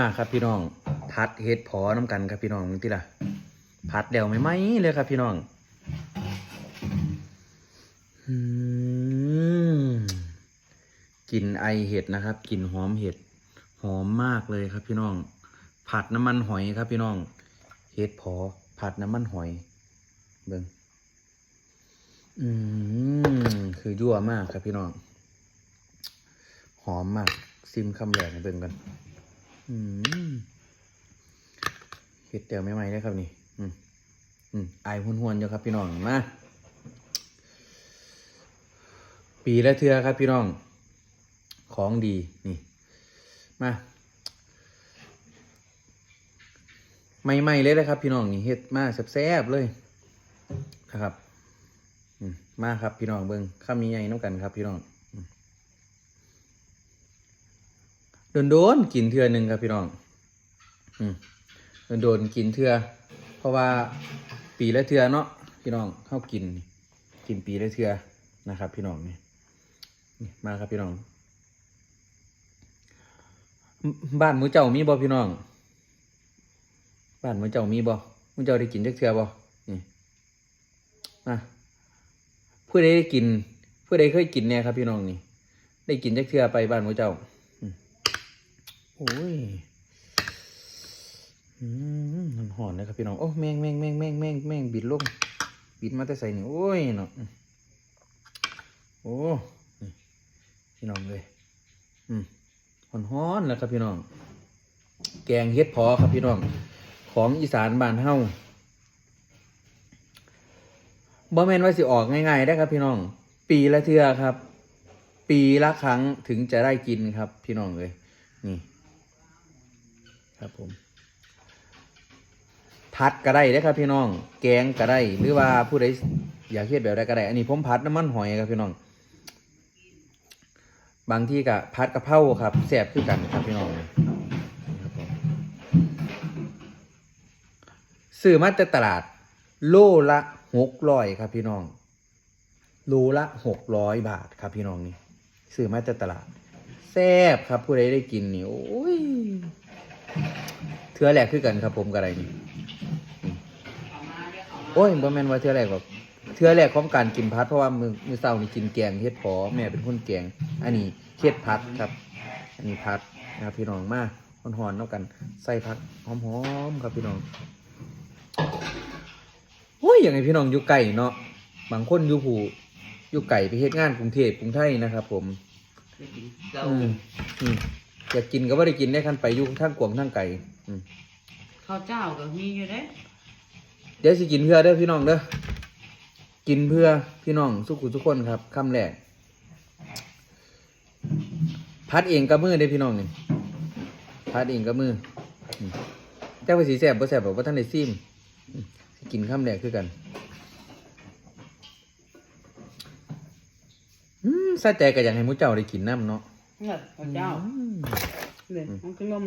มาครับพี่น้อง พัดเฮ็ดพอน้ำกันครับพี่น้องมึงติล่ะพัดเดี่ยวไม่ไหมเลยครับพี่น้องอืมกลิ่นไอเห็ดนะครับกลิ่นหอมเห็ดหอมมากเลยครับพี่น้อง ผัดน้ำมันหอยครับพี่น้องเฮ็ดพอผัดน้ำมันหอย เบิ่งอืมคือยั่วมากครับพี่น้อง หอมมาก ซิมคำแหลกเบิ่งกัน เฮ็ดเดียวไม่ไหมได้ครับนี่ อืมอืมไอายหวนอยู่ครับพี่น้องมาปีละเทือครับพี่น้อง ของดีนี่ มาใหม่ๆเลยนะครับ พี่น้องนี่เฮ็ดมาแซ่บๆเลยนะครับมาครับพี่น้องเบิ่งข้ามมีใหญ่น้ำกันครับพี่น้อง โดนๆกินเทือหนึ่งครับพี่น้องอืมโดนกินเทือ เพราะว่าปีละเทือเนาะพี่น้องเข้ากิน กินปีละเทือนะครับ พี่น้องนี่นี่มาครับพี่น้อง บ้านหมูเจ้ามีบ่พี่น้อง บ้านหมูเจ้ามีบ่หมูเจ้าได้กินจักเทือบ่นี่มาผู้ใดได้กินผู้ใดเคยกินเนี่ยครับ พี่น้องนี่ ได้กินจักเทือไปบ้านหมูเจ้า โอ้ยอืมมันหอนเลยครับพี่น้อง โอ้แมงแมงแมงแมงแมงแมงบินลงบินมาแต่ใส่นี่โอ้ยเนาะอืมโอ้พี่น้องเลยอืมหอนฮ้อนๆแล้วครับพี่น้อง แกงเฮ็ดพอครับพี่น้อง ของอีสานบ้านเฮาบ่แม่นว่าสิออกง่ายๆได้ครับพี่น้อง ปีละเทื่อครับ ปีละครั้งถึงจะได้กินครับ พี่น้องเลยนี่ ครับผมพัดก็ได้เด้ครับพี่น้อง แกงก็ได้ หรือว่าผู้ใดอยากเฮ็ดแบบใดก็ได้ อันนี้ผมพัดน้ำมันหอยครับพี่น้อง บางที่ก็พัดกะเพราครับแซ่บคือกันครับพี่น้องนี่ครับผมซื้อมาจากตลาด โลละหกร้อยครับพี่น้องโลละหกร้อยบาทครับพี่น้องนี่ซื้อมาจากตลาดแซ่บครับผู้ใดได้กินนี่โอ้ย เทือแรกคือกันครับ ผมกับอะไรนี่นี่โอ้ยบ่แม่นว่าเทือแรกหรอกเทือแรกของการกินพัดเพราะว่ามือมือเศร้านี่กินแกงเฮ็ดพอแม่เป็นคนแกง อันนี้เฮ็ดพัดครับ อันนี้พัดนะครับพี่น้องมาหอนๆเนาะกันใส่พัดหอมๆครับพี่น้องโอ้ยอย่างไงพี่น้องอยู่ไก่เนาะบางคนอยู่ผู้อยู่ไก่ไปเฮ็ดงานกรุงเทพกรุงไทยนะครับ ผมเจ้าอืม อืมอยากกินก็ไม่ได้กินได้ขั้นไปอยุ่ทั้งกวางทั้งไก่อืมข้าวเจ้าก็มีอยู่เด้เดี๋ยวสิกินเพื่อเด้อพี่น้องเด้อกินเพื่อพี่น้องสุขุทุกคนครับคำแรกพัดเองกับมือเด้อพี่น้องนี่พัดเองกับมืออืมเจ้าภาษีแสบบ่แสบบอกว่าท่านได้ซิมอืมสิกินคำแรกคือกัน อืมซาใจก็อยากให้หมูเจ้าได้กินน้ำเนาะ เนี่ยข้าวเจ้าอืมเลยมันคือว่าเ